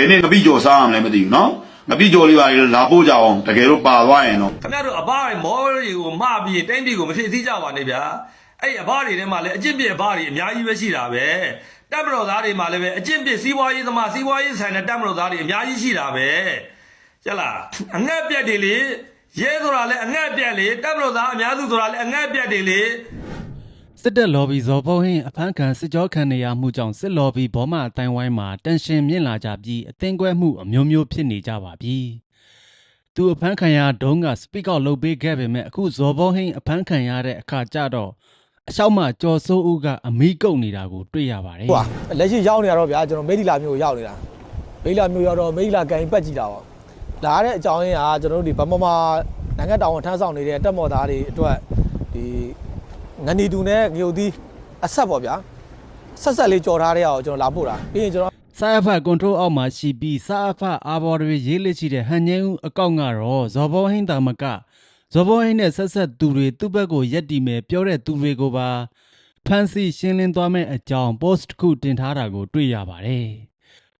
ဒီနေ့ငပိကြော်စားအောင်လည်းမသိဘူးနော်ငပိကြော်လေးပါလေလာပို့ကြအောင်တကယ်လို့ပါသွားရင်တော့ခင်ဗျားတို့အဘတွေမောတွေကိုမပြီးတိုင်းပြည်ကိုမဖြစ်သေးကြပါနဲ့ဗျာအဲ့ဒီအဘတွေထဲမှာလည်းအကျင့်ပြစ်အဘတွေအများကြီးပဲရှိတာပဲတက်မတော်သားတွေမှာလည်းပဲအကျင့်ပြစ်စီးပွားရေးသမားစီးပွားရေးဆိုင်တဲ့တက်မတော်သားတွေအများကြီးရှိတာပဲကျက်လားအငှက်ပြက်တွေလေရဲဆိုတာလည်းအငှက်ပြက်လေတက်မတော်သားအများစုဆိုတာလည်းအငှက်ပြက်တွေလေ စစ်တပ်လော်ဘီဇော်ဖုံးဟင်းအဖမ်းခံစစ်ကြောခံနေရမှုကြောင့်စစ်လော်ဘီဘောမအတိုင်းဝိုင်းမှာတန်ရှင်မြင့်လာကြပြီးအသင်းကွဲမှုအမျိုးမျိုးဖြစ်နေကြပါပြီ။သူအဖမ်းခံရဒုံးကစပီကောက်လုပ်ပေးခဲ့ပေမဲ့အခုဇော်ဖုံးဟင်းအဖမ်းခံရတဲ့အခါကျတော့အရှောက်မှကြော်စိုးဦးကအမီးကုတ်နေတာကိုတွေ့ရပါတယ်ဟိုကလက်ရှိရောက်နေရတော့ဗျာကျွန်တော်မိဒီလာမျိုးကိုရောက်နေတာမိဒီလာမျိုးရောက်တော့မိဒီလာကန်ပတ်ကြည့်တာပေါ့လာတဲ့အကြောင်းရင်းကကျွန်တော်တို့ဒီဗမာမာနိုင်ငံတောင်ဝန်ထမ်းဆောင်နေတဲ့တက်မော်သားတွေအတွက်ဒီ ငနီတူနဲ့ငရုတ်သီးအဆက်ပေါ့ဗျာဆက်ဆက်လေးကြော်ထားတဲ့အောင်ကျွန်တော်လာပို့တာပြီးရင်ကျွန်တော်စာအဖတ်ကွန်ထရိုးအောက်မှာရှိပြီးစာအဖတ်အာဘော်တွေရေးလက်ရှိတဲ့ဟန်ငင်းဦးအကောင့်ကတော့ဇော်ဘောဟင်းတာမကဇော်ဘောဟင်းနဲ့ဆက်ဆက်သူတွေသူ့ဘက်ကိုရက်တီမယ်ပြောတဲ့သူတွေကိုပါဖန်စီရှင်းလင်းသွားမဲ့အကြောင်း post တစ်ခုတင်ထားတာကိုတွေ့ရပါတယ်။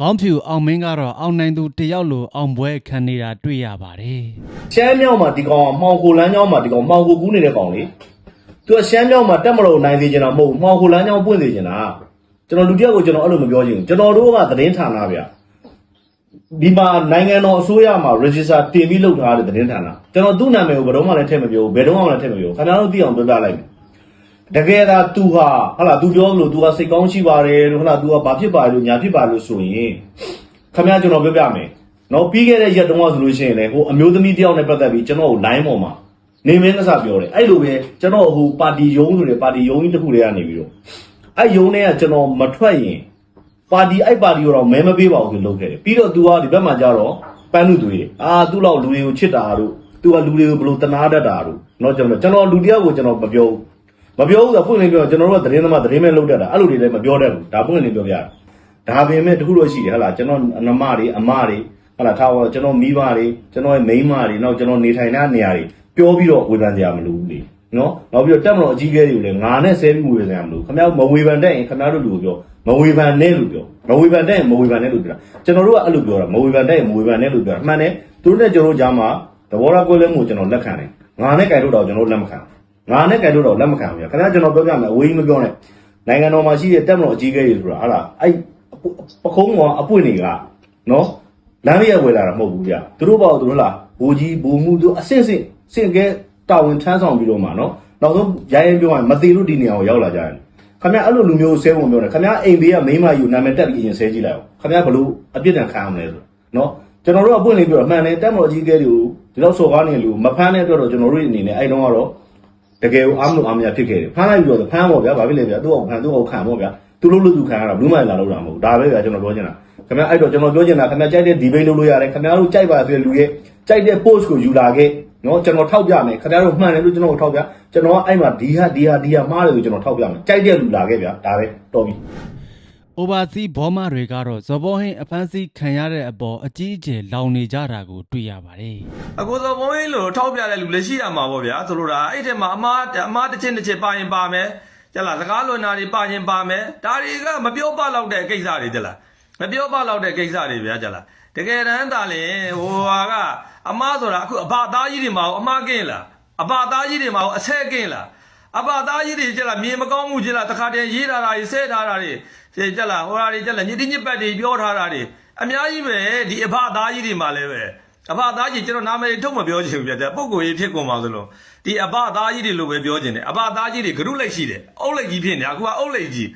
ကောင်းဖြူအောင်မင်းကတော့အောင်နိုင်သူတယောက်လိုအောင်ပွဲခံနေတာတွေ့ရပါတယ်ရှမ်းမြောက်မှာဒီကောင်ကမှောင်ခိုလမ်းကြောင်းမှာဒီကောင်မှောင်ခိုကူးနေတဲ့ကောင်လေ သူကရှမ်းမြောက်မှာတက်မလို့နိုင်သေးချင်တာမဟုတ်ဘူးမှောင်ခိုလမ်းကြောင်းပွင့်သေးချင်တာကျွန်တော်လူတစ်ယောက်ကိုကျွန်တော်အဲ့လိုမပြောချင်ဘူးကျွန်တော်တို့ကသတင်းဌာနဗျဒီမှာနိုင်ငံတော်အစိုးရမှာ register တင်ပြီးလုပ်ထားတဲ့သတင်းဌာနကျွန်တော်သူ့နာမည်ကိုဘယ်တော့မှလည်းထည့်မပြောဘူးဘယ်တော့မှလည်းထည့်မပြောဘူးခင်ဗျားတို့သိအောင်ပြောပြလိုက်မယ်တကယ်သာ तू ဟာဟာလာ तू ပြောလို့ तू ကစိတ်ကောင်းရှိပါတယ်လို့ဟာလာ तू ကဘာဖြစ်ပါလို့ညာဖြစ်ပါလို့ဆိုရင်ခင်ဗျားကျွန်တော်ပြောပြမယ်နော်ပြီးခဲ့တဲ့ရက်တုန်းကဆိုလို့ရှိရင်လေဟိုအမျိုးသမီးတယောက်နဲ့ပတ်သက်ပြီးကျွန်တော်ကို line ပေါ်မှာ နေမင်းကစားပြောတယ်အဲ့လိုပဲကျွန်တော်ဟိုပါတီယုံဆိုတဲ့ပါတီယုံကြီးတစ်ခုတည်းကနေပြီးတော့အဲ့ယုံထဲကကျွန်တော်မထွက်ရင်ပါတီအဲ့ပါတီတော့မဲမပေးပါဘူးလို့လုပ်ခဲ့တယ်ပြီးတော့ तू ကဒီဘက်မှာကြတော့ပန်းလူတွေအာသူ့လောက်လူတွေကိုချစ်တာတို့ तू ကလူတွေကိုဘလို့တနာတတ်တာတို့เนาะကျွန်တော်ကျွန်တော်လူတယောက်ကိုကျွန်တော်မပြောဘူးမပြောဘူးဆိုဖွင့်နေပြောကျွန်တော်တို့ကသတင်းသမားသတင်းမဲ့လုပ်တတ်တာအဲ့လိုတွေလည်းမပြောတတ်ဘူးဒါဖွင့်နေပြောပြတာဒါပေမဲ့တခုတော့ရှိတယ်ဟလားကျွန်တော်အနမတွေအမတွေဟလားထားပါကျွန်တော်မိဘတွေကျွန်တော်ရဲ့မိန်းမတွေနောက်ကျွန်တော်နေထိုင်တဲ့နေရာတွေ ပြောပြီးတော့ဝေဖန်ကြရမလို့ဘူးလေနော်နောက်ပြီးတော့တက်မလို့အကြီးအကဲတွေကိုလည်းငါနဲ့ဆဲပြီးဝေဖန်ကြရမလို့ခင်ဗျားမဝေဖန်တတ်ရင်ခင်ဗျားတို့လူကိုပြောမဝေဖန်နဲ့လို့ပြောမဝေဖန်တတ်ရင်မဝေဖန်နဲ့လို့ပြောတာကျွန်တော်တို့ကအဲ့လိုပြောတာမဝေဖန်တတ်ရင်မဝေဖန်နဲ့လို့ပြောတာအမှန်တယ်သူတို့နဲ့ကျွန်တော်တို့ကြားမှာသဘောထားကွဲလွဲမှုကိုကျွန်တော်လက်ခံတယ်ငါနဲ့ကြိုင်လို့တော့ကျွန်တော်လက်မခံငါနဲ့ကြိုင်လို့တော့လက်မခံဘူးခင်ဗျားကျွန်တော်ပြောပြမယ်အဝေးကြီးမပြောနဲ့နိုင်ငံတော်မှာရှိတဲ့တက်မလို့အကြီးအကဲတွေဆိုတာဟာလားအဲ့ပခုံးကအပွင့်တွေကနော်လမ်းရဝယ်လာတာမဟုတ်ဘူးဗျသူတို့ပေါ့သူတို့လားဘူကြီးဘူမှုတို့အဆင့်ဆင့် စင့်ကဲတာဝန်ထမ်းဆောင်ပြီးတော့မှနော်နောက်ဆုံးရိုင်းရင်ပြောရင်မသေးလို့ဒီနေရာကိုရောက်လာကြတယ်ခမရအဲ့လိုလူမျိုးဆဲဝင်ပြောတယ်ခမရအိမ်ဘေးကမိန်းမယူနာမည်တက်ပြီးရင်ဆဲကြည့်လိုက်အောင်ခမရဘလို့အပြစ်ဒဏ်ခံရမလဲဆိုနော်ကျွန်တော်တို့ကပွင့်လေးပြောတော့မှန်တယ်တက်မတော်ကြီးကဲတွေကိုဒီလောက်စော်ကားနေလူမဖမ်းတဲ့အတွက်တော့ကျွန်တော်တို့အနေနဲ့အဲ့တုန်းကတော့တကယ်ကိုအားမလို့အားမရဖြစ်ခဲ့တယ်ဖမ်းလိုက်ပြီးတော့ဖမ်းပေါ့ဗျာဘာဖြစ်လဲဗျာသူ့အောင်ဖမ်းသူ့အောင်ခံပေါ့ဗျာသူလို့လို့သူခံရတာဘူးမှလာလို့တာမဟုတ်ဒါပဲဗျာကျွန်တော်ပြောချင်တာခင်ဗျာအဲ့တော့ကျွန်တော်ပြောချင်တာခင်ဗျာကြိုက်တဲ့ debate လုပ်လို့ရတယ်ခင်ဗျာတို့ကြိုက်ပါဆိုတဲ့လူရဲ့ကြိုက်တဲ့ post ကိုယူလာခဲ့ နော်ကျွန်တော်ထောက်ပြမယ်ခင်ဗျားတို့မှန်တယ်လို့ကျွန်တော်ထောက်ပြကျွန်တော်ကအဲ့မှာဒီဟာဒီဟာဒီဟာမှားတယ်လို့ကျွန်တော်ထောက်ပြမယ်ကြိုက်တဲ့လူလာခဲ့ဗျာဒါပဲတော်ပြီ။ overseas ဘောမတွေကတော့ဇော်ဘောဟင်းအဖမ်းဆီးခံရတဲ့အပေါ်အကြီးအကျယ်လောင်နေကြတာကိုတွေ့ရပါတယ်။အကိုစောဘုံကြီးလို့ထောက်ပြတဲ့လူလည်းရှိရမှာပေါ့ဗျာဆိုလိုတာအဲ့ထဲမှာအမားအမားတစ်ချင်းတစ်ချင်းပါရင်ပါမယ်ကြလားစကားလွန်တာတွေပါရင်ပါမယ်ဒါတွေကမပြောပလောက်တဲ့ကိစ္စတွေကြလားမပြောပလောက်တဲ့ကိစ္စတွေဗျာကြလားတကယ်တမ်းသာလင်ဟိုဟာက အမားဆိုတာအခုအဘသားကြီးတွေမှာအမားကင်းလားအဘသားကြီးတွေမှာအဆက်ကင်းလားအဘသားကြီးတွေကြလားမြေမကောင်းမှုကြလားတခါတည်းရေးထားတာတွေဆဲထားတာတွေကြလားဟိုဟာတွေကြလားညတိညစ်ပတ်တွေပြောထားတာတွေအများကြီးပဲဒီအဘသားကြီးတွေမှာလည်းပဲအဘသားကြီးကျွန်တော်နာမည်ထုတ်မပြောချင်ဘူးဗျာပုံကိုရေးဖြစ်ကုန်ပါသလိုဒီအဘသားကြီးတွေလို့ပဲပြောချင်တယ်အဘသားကြီးတွေဂရုလိုက်ရှိတယ်အုတ်လိုက်ကြီးဖြစ်နေအခုကအုတ်လိုက်ကြီး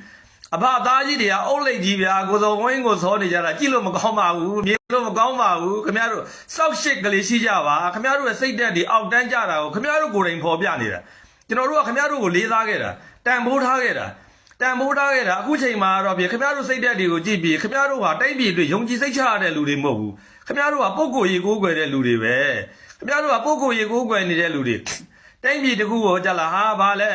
အဘသားကြီးတွေကအုတ်လိုက်ကြီးဗျာကိုစောဝင်းကိုစောနေကြတာကြည့်လို့မကောင်းပါဘူးမြင်လို့မကောင်းပါဘူးခင်ဗျားတို့စောက်ရှစ်ကလေးရှိကြပါခင်ဗျားတို့ရဲ့စိတ်သက်တွေအောက်တန်းကြတာကိုခင်ဗျားတို့ကိုယ်တိုင်ဖော်ပြနေတာကျွန်တော်တို့ကခင်ဗျားတို့ကိုလေးစားခဲ့တာတန်ဖိုးထားခဲ့တာတန်ဖိုးထားခဲ့တာအခုချိန်မှာတော့ပြင်ခင်ဗျားတို့စိတ်သက်တွေကိုကြည့်ပြီးခင်ဗျားတို့ဟာတိုက်ပြည်တွေယုံကြည်စိတ်ချရတဲ့လူတွေမဟုတ်ဘူးခင်ဗျားတို့ကပုံကိုရေကိုးကွယ်တဲ့လူတွေပဲခင်ဗျားတို့ကပုံကိုရေကိုးကွယ်နေတဲ့လူတွေတိုက်ပြည်တစ်ခုကိုကြလာဟာဘာလဲ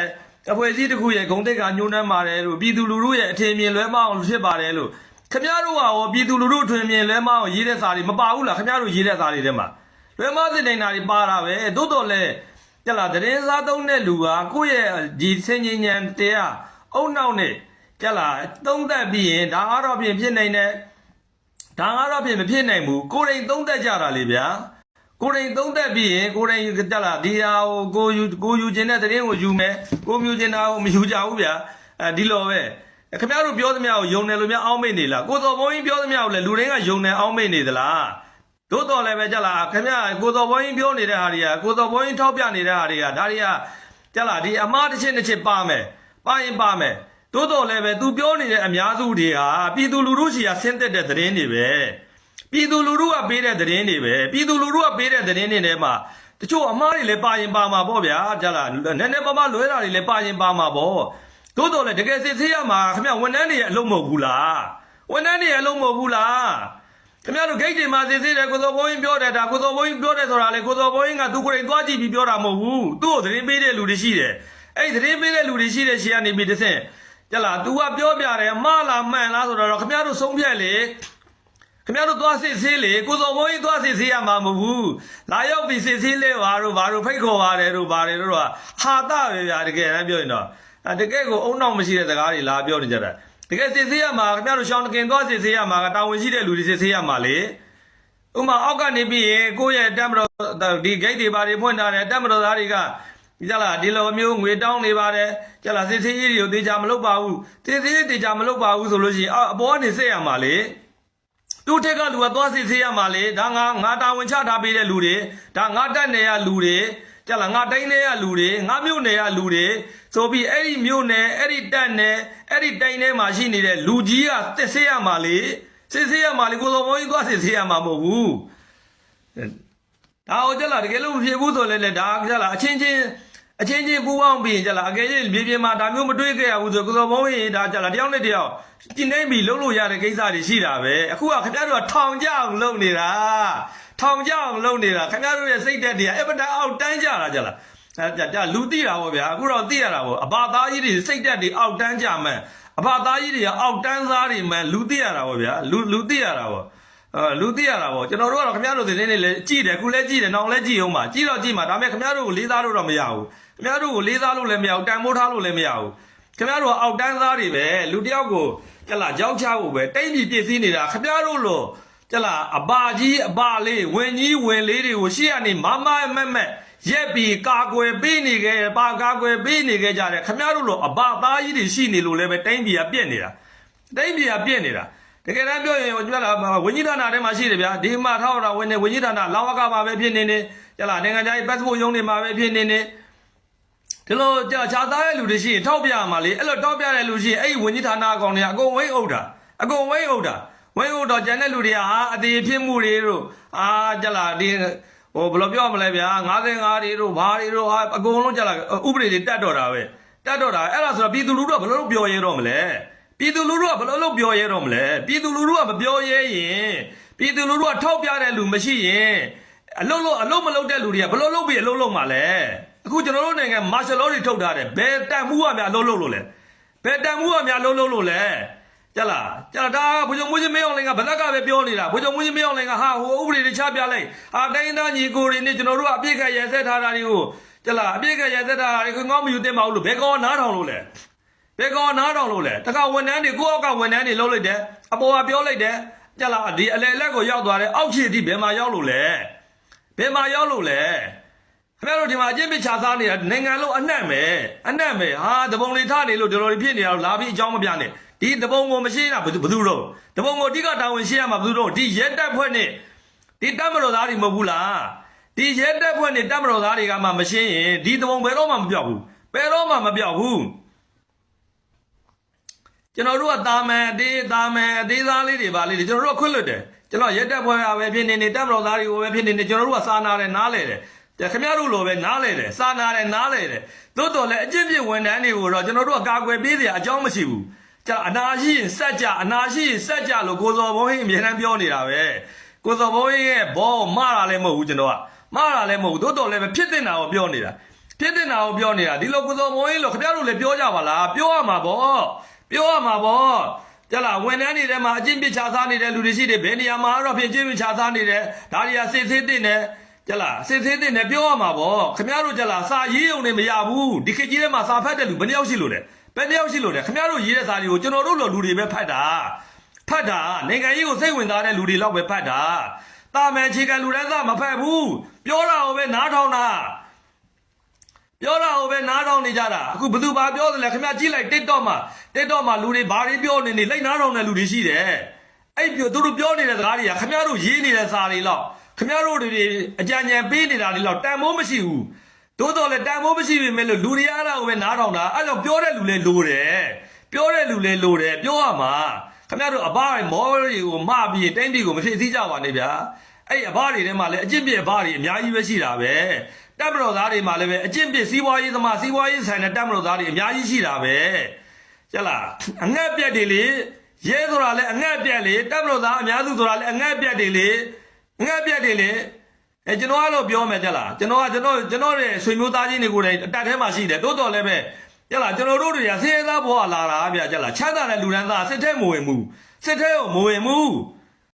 အဖွဲ့အစည်းတစ်ခုရဲ့ဂုံတိတ်ကညှိုးနှမ်းပါတယ်လို့ပြည်သူလူထုရဲ့အထင်မြင်လွဲမအောင်ဖြစ်ပါတယ်လို့ခင်ဗျားတို့ကရောပြည်သူလူထုအထင်မြင်လွဲမအောင်ရေးတဲ့စာတွေမပါဘူးလားခင်ဗျားတို့ရေးတဲ့စာတွေထဲမှာလွဲမသိနေတာတွေပါတာပဲသို့တော်လည်းကြလာသတင်းစားသုံးတဲ့လူကကိုယ့်ရဲ့ဒီစင်ញဉဏ်တရားအုံနောက်နဲ့ကြလာသုံးသက်ပြီးရင်ဒါအားတော့ပြင်ဖြစ်နေတဲ့ဒါကတော့ပြင်မဖြစ်နိုင်ဘူးကိုရင်သုံးသက်ကြတာလေဗျာ ကိုရင်သုံးသက်ပြီးရင်ကိုရင်ကြလာဒီဟာကိုကိုယူကိုယူခြင်းတဲ့တရင်ကိုယူမယ်ကိုမြူခြင်းတာကိုမယူကြဘူးဗျာအဲဒီလိုပဲခင်ဗျားတို့ပြောသမျှကိုယုံတယ်လို့များအောင်းမိတ်နေလားကိုတော်ဘုန်းကြီးပြောသမျှကိုလည်းလူတိုင်းကယုံတယ်အောင်းမိတ်နေသလားတို့တော်လည်းပဲကြလာခင်ဗျာကိုတော်ဘုန်းကြီးပြောနေတဲ့ဟာတွေကကိုတော်ဘုန်းကြီးထောက်ပြနေတဲ့ဟာတွေကဒါတွေကကြလာဒီအမားတစ်ချက်တစ်ချက်ပါမယ်ပါရင်ပါမယ်တို့တော်လည်းပဲ तू ပြောနေတဲ့အများစုတွေဟာပြည်သူလူထုစီကဆင်းသက်တဲ့သတင်းတွေပဲ ပြည်သူလူထုကပေးတဲ့သတင်းတွေပဲပြည်သူလူထုကပေးတဲ့သတင်းတွေထဲမှာတချို့အမားတွေလည်းပါရင်ပါမှာပေါ့ဗျာကြလားနည်းနည်းပါးပါးလွဲတာတွေလည်းပါရင်ပါမှာပေါ့သို့တော်လည်းတကယ်စစ်ဆေးရမှာခင်ဗျဝန်ထမ်းတွေရဲ့အလုံးမဟုတ်ဘူးလားဝန်ထမ်းတွေရဲ့အလုံးမဟုတ်ဘူးလားခင်ဗျားတို့ဂိတ်တွေမှာစစ်ဆေးတယ်ကိုစောဘိုးရင်ပြောတယ်ဒါကိုစောဘိုးရင်ပြောတယ်ဆိုတာလေကိုစောဘိုးရင်ကသူကိုယ်တိုင်သွားကြည့်ပြီးပြောတာမဟုတ်ဘူးသူ့ကိုသတင်းပေးတဲ့လူတွေရှိတယ်အဲ့ဒီသတင်းပေးတဲ့လူတွေရှိတဲ့ရှေ့ကနေပြီးတစ်ဆင့်ကြလား तू ကပြောပြတယ်မှားလားမှန်လားဆိုတော့ခင်ဗျားတို့ဆုံးဖြတ်လေ ခင်ဗျားတို့သွားစစ်ဆေးလေကိုစော်ဘုန်းကြီးသွားစစ်ဆေးရမှာမဟုတ်ဘူးလာရောက်ပြီးစစ်ဆေးလေပါတို့ဘာတို့ဖိတ်ခေါ်ပါတယ်တို့ဘာတွေတို့ကဟာတာပဲဗျာတကယ်တမ်းပြောရင်တော့အဲတကယ်ကိုအုံနောက်မရှိတဲ့စကားတွေလာပြောနေကြတာတကယ်စစ်ဆေးရမှာခင်ဗျားတို့ရှောင်းတကင်သွားစစ်ဆေးရမှာကတာဝန်ရှိတဲ့လူတွေစစ်ဆေးရမှာလေဥမာအောက်ကနေပြီးရင်ကိုယ့်ရဲ့တက်မတော်ဒီ gate တွေဘာတွေဖွင့်ထားတယ်တက်မတော်သားတွေကကြလားဒီလိုမျိုးငွေတောင်းနေပါတယ်ကြလားစစ်ဆေးရေးတွေကိုတေချာမလုပ်ပါဘူးစစ်ဆေးရေးတေချာမလုပ်ပါဘူးဆိုလို့ရှိရင်အပေါ်ကနေစစ်ရမှာလေ တူထက်ကလူကသွားစစ်ဆေးရမှာလေဒါငါငါတာဝန်ချထားပေးတဲ့လူတွေဒါငါတက်နေရလူတွေကြလားငါတိုင်းနေရလူတွေငါမြို့နယ်ရလူတွေဆိုပြီးအဲ့ဒီမြို့နယ်အဲ့ဒီတက်နယ်အဲ့ဒီတိုင်းထဲမှာရှိနေတဲ့လူကြီးကစစ်ဆေးရမှာလေစစ်ဆေးရမှာလေကိုစောဘုန်းကြီးသွားစစ်ဆေးရမှာမဟုတ်ဘူးဒါဟုတ်ကြလားတကယ်လို့မဖြစ်ဘူးဆိုလည်းလေဒါကြလားအချင်းချင်း အချင်းချင်းပူပေါင်းပြီးကြလားအကယ်၍မြေပြင်မှာဒါမျိုးမတွေ့ခဲ့ရဘူးဆိုကိုစောဘုန်းကြီးဒါကြလားတယောက်နဲ့တယောက်ကျင်းနေပြီလုံးလို့ရတဲ့ကိစ္စတွေရှိတာပဲအခုကခင်ဗျားတို့ကထောင်ကြအောင်လုပ်နေတာထောင်ကြအောင်လုပ်နေတာခင်ဗျားတို့ရဲ့စိတ်သက်တွေကအပဒအောက်တန်းကြတာကြလားအဲကြကြလူတိတာပေါ့ဗျာအခုတော့တိရတာပေါ့အဘာသားကြီးတွေစိတ်သက်တွေအောက်တန်းကြမှန်အဘာသားကြီးတွေကအောက်တန်းစားတွေမှန်လူတိရတာပေါ့ဗျာလူလူတိရတာပေါ့အဲလူသိရတာပေါ့ကျွန်တော်တို့ကတော့ခင်ဗျားတို့သတင်းတွေလည်းကြည့်တယ်ခုလည်းကြည့်တယ်နောက်လည်းကြည့်အောင်ပါကြည့်တော့ကြည့်မှာဒါပေမဲ့ခင်ဗျားတို့ကိုလေးစားလို့တော့မရဘူး ခင်ဗျားတို့ကိုလေးစားလို့လည်းမရဘူးတန်ဖိုးထားလို့လည်းမရဘူးခင်ဗျားတို့ကအောက်တန်းသားတွေပဲလူတစ်ယောက်ကိုကြက်လာကြောက်ချဖို့ပဲတိတ်ပြီးပြည့်စည်နေတာခင်ဗျားတို့လို့ကြက်လာအပါကြီးအပါလေးဝင်ကြီးဝင်လေးတွေကိုရှေ့ကနေမမမက်မက်ရက်ပြီးကာကွယ်ပေးနေခဲ့ပါကာကွယ်ပေးနေခဲ့ကြတယ်ခင်ဗျားတို့လို့အပါသားကြီးတွေရှိနေလို့လည်းပဲတိတ်ပြီးကပြက်နေတာတိတ်ပြီးကပြက်နေတာတကယ်တမ်းပြောရင်ကျွတ်လာဝင်းကြီးဌာနထဲမှာရှိတယ်ဗျာဒီမှာထောက်တာဝင်နေဝင်းကြီးဌာနလောင်းဝကမှာပဲဖြစ်နေနေကြလားနိုင်ငံခြားရေး passport ရုံးတွေမှာပဲဖြစ်နေနေ ဒီလိုကြာခြားသားတဲ့လူတွေရှိရင်ထောက်ပြမှာလေအဲ့လိုထောက်ပြတဲ့လူရှိရင်အဲ့ဒီဝင်းကြီးဌာနအကောင်တွေကအကုန်ဝိတ်အုပ်တာအကုန်ဝိတ်အုပ်တာဝိတ်အုပ်တော့ကျန်တဲ့လူတွေကဟာအသေးဖြစ်မှုတွေတို့အာကြလားဒီဟိုဘယ်လိုပြောမလဲဗျာ55တွေတို့ဘာတွေတို့ဟာအကုန်လုံးကြလားဥပဒေတွေတတ်တော့တာပဲတတ်တော့တာအဲ့ဒါဆိုတော့ပြည်သူလူထုကဘယ်လိုလုပ်ပြောရဲတော့မလဲပြည်သူလူထုကဘယ်လိုလုပ်ပြောရဲတော့မလဲပြည်သူလူထုကမပြောရဲရင်ပြည်သူလူထုကထောက်ပြတဲ့လူမရှိရင်အလုံးလုံးအလုံးမလုံးတဲ့လူတွေကဘယ်လိုလုပ်ပြီးအလုံးလုံးမှာလဲ အခုကျွန်တော်တို့နိုင်ငံမာရှယ်လောတွေထုတ်ထားတယ်ဘယ်တန်မှုကများအလုံးလုံးလို့လဲဘယ်တန်မှုကများအလုံးလုံးလို့လဲကြလားကြလားဒါဘုံချုံမွေးချင်းမင်းအောင်လိုင်ကဘလက်ကပဲပြောနေတာဘုံချုံမွေးချင်းမင်းအောင်လိုင်ကဟာဟိုဥပဒေတွေချပြလိုက်ဟာတိုင်းသားညီကိုတွေနဲ့ကျွန်တော်တို့ကအပြစ်ခတ်ရဲဆက်ထားတာတွေကိုကြလားအပြစ်ခတ်ရဲဆက်ထားတာတွေကိုငေါမယူသင့်ပါဘူးလို့ဘယ်ကောင်ကနားထောင်လို့လဲဘယ်ကောင်နားတောင်လို့လဲတခါဝန်ထမ်းတွေကိုယ့်အောက်ကဝန်ထမ်းတွေလှုပ်လိုက်တယ်အပေါ်ကပြောလိုက်တယ်ကြက်လာဒီအလဲလက်ကိုရောက်သွားတယ်အောက်ခြေထိဘယ်မှာရောက်လို့လဲဘယ်မှာရောက်လို့လဲ ခင်ဗျားတို့ဒီမှာအကျင့်ပစ်ချစားနေတာနိုင်ငံလုံးအနှံ့ပဲအနှံ့ပဲဟာတပုံလေးထားနေလို့ဒီလိုတွေဖြစ်နေတာတော့လာပြီးအကြောင်းမပြနဲ့ဒီတပုံကိုမရှိတာဘယ်သူဘယ်သူတော့တပုံကိုအဓိကတာဝန်ရှိရမှာဘယ်သူတော့ဒီရက်တက်ဖွဲ့နဲ့ဒီတတ်မတော်သားတွေမဟုတ်ဘူးလားဒီရက်တက်ဖွဲ့နဲ့တတ်မတော်သားတွေကမှမရှင်းရင်ဒီတပုံဘယ်တော့မှမပြောက်ဘူးဘယ်တော့မှမပြောက်ဘူးကျွန်တော်တို့ကတာမန်အသေးတာမန်အသေးသားလေးတွေပါလေးတွေကျွန်တော်တို့ကခွင့်လွတ်တယ်ကျွန်တော်ရက်တက်ဖွဲ့ရပဲဖြစ်နေနေတက်မတော်သားတွေကိုပဲဖြစ်နေနေကျွန်တော်တို့ကစာနာတယ်နားလဲတယ် ကြခင်ဗျားတို့လိုပဲနားလဲတယ်စာနာတယ်နားလဲတယ်သို့တော်လည်းအကျင့်ပြစ်ဝန်ထမ်းတွေကိုတော့ကျွန်တော်တို့ကကာကွယ်ပေးစရာအကြောင်းမရှိဘူးကျအနာရှိရင်စက်ကြအနာရှိရင်စက်ကြလို့ကိုစော်ဘုံဟင်းအမြဲတမ်းပြောနေတာပဲကိုစော်ဘုံဟင်းရဲ့ဘောမတာလည်းမဟုတ်ဘူးကျွန်တော်ကမတာလည်းမဟုတ်ဘူးသို့တော်လည်းပဲဖြစ်တင်တာကိုပြောနေတာဖြစ်တင်တာကိုပြောနေတာဒီလိုကိုစော်ဘုံဟင်းလို့ခင်ဗျားတို့လည်းပြောကြပါလားပြောရမှာပေါ့ပြောရမှာပေါ့ကြလားဝန်ထမ်းတွေထဲမှာအကျင့်ပြစ်ချစားနေတဲ့လူတွေရှိတယ်ဘယ်နေရာမှာတော့ဖြစ်အကျင့်ပြစ်ချစားနေတယ်ဒါတွေကစစ်သေးတင်တယ် ကြလားစစ်သေးတင်တယ်ပြောရမှာပေါ့ခင်ဗျားတို့ကြလားစာရေးုံနေမရဘူးဒီခေတ်ကြီးထဲမှာစာဖတ်တဲ့လူဘယ်နှယောက်ရှိလို့လဲဘယ်နှယောက်ရှိလို့လဲခင်ဗျားတို့ရေးတဲ့စာတွေကိုကျွန်တော်တို့လိုလူတွေပဲဖတ်တာဖတ်တာနိုင်ငံရေးကိုစိတ်ဝင်စားတဲ့လူတွေလောက်ပဲဖတ်တာတာမယ်အခြေခံလူတန်းစားမဖတ်ဘူးပြောတာကိုပဲနားထောင်တာပြောတာကိုပဲနားထောင်နေကြတာအခုဘသူဘာပြောသလဲခင်ဗျကြည့်လိုက် TikTok မှာ TikTok မှာလူတွေဘာတွေပြောနေနေလိုက်နားထောင်တဲ့လူတွေရှိတယ်အဲ့ပြောသူတို့ပြောနေတဲ့စကားတွေကခင်ဗျတို့ရေးနေတဲ့စာတွေလောက် ခင်ဗျတို့တွေအကြံဉာဏ်ပေးနေတာတွေလောက်တန်မိုးမရှိဘူးသို့တော်လည်းတန်မိုးမရှိပေမဲ့လို့လူတွေအားလုံးကိုပဲနားထောင်တာအဲ့တော့ပြောတဲ့လူလည်းလိုတယ်ပြောတဲ့လူလည်းလိုတယ်ပြောရမှာခင်ဗျတို့အဘတွေမောတွေကိုမပြီးတိုင်းပြည်ကိုမဖြစ်စည်းကြပါနဲ့ဗျာအဲ့အဘတွေထဲမှာလည်းအကျင့်ပြစ်အဘတွေအများကြီးပဲရှိတာပဲတပ်မတော်သားတွေမှာလည်းပဲအကျင့်ပြစ်စီးပွားရေးသမားစီးပွားရေးဆိုင်တဲ့တပ်မတော်သားတွေအများကြီးရှိတာပဲကျက်လားအငှက်ပြက်တွေလေရဲဆိုတာလည်းအငှက်ပြက်လေတပ်မလို့သားအများစုဆိုတာလည်းအငှက်ပြက်တွေလေအ ငှက်ပြက်တွေလေအဲကျွန်တော်ကတော့ပြောမယ်ကျက်လားကျွန်တော်ကကျွန်တော်ကျွန်တော်ရဲ့ဆွေမျိုးသားချင်းတွေကိုယ်တိုင်အတက်ထဲမှာရှိတယ်တိုးတော်လည်းပဲကျက်လားကျွန်တော်တို့တွေကဆင်းရဲသားဘဝလာတာဗျကျက်လားချမ်းသာတဲ့လူဒန်းသားစစ်ထဲမဝင်ဘူးစစ်ထဲကိုမဝင်ဘူး